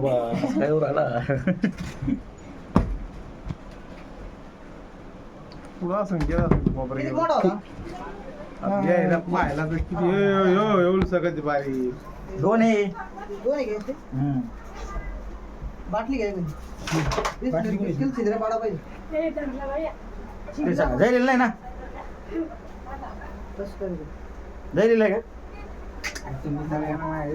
बाबा काय आला पुढं असून गेला असेल बापरे गेला. आ, यायला पाहायला तर किती यो, यो, यो, उलसा कधी बारी दोन आहे दोन घे ते. हम्म. बाटली घ्या एक. वीस बाटली घे. किलो छिद्रे पाडा पाहिजे ते सांगा. जायलेलं नाही ना तसं करू. जायलेलं आहे का तुम्ही सगळ्यांना आहे.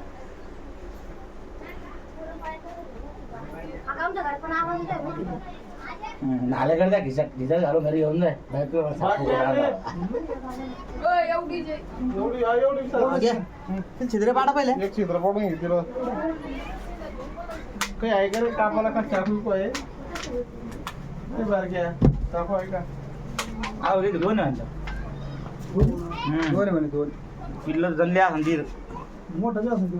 नाल्याकडे द्या खिसा खिसा घालू घरी येऊन जाय छिद्र पाडा पहिले. एक छिद्र पाडून घेतील काही आहे का रे? कापाला का चाकू आहे? ते बारक्या चाकू आहे का? आहो रे दोन आहे दोन? दोन म्हणे दोन. किल्लर जणले असं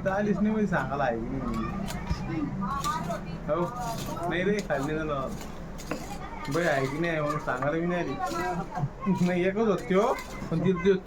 तर आलीच नाही बाई सांगायला आहे हो नाही रे खाल्ली झालं बाई आहे की नाही म्हणून सांगायला मी नाही आली नाही एकच होती हो पण ती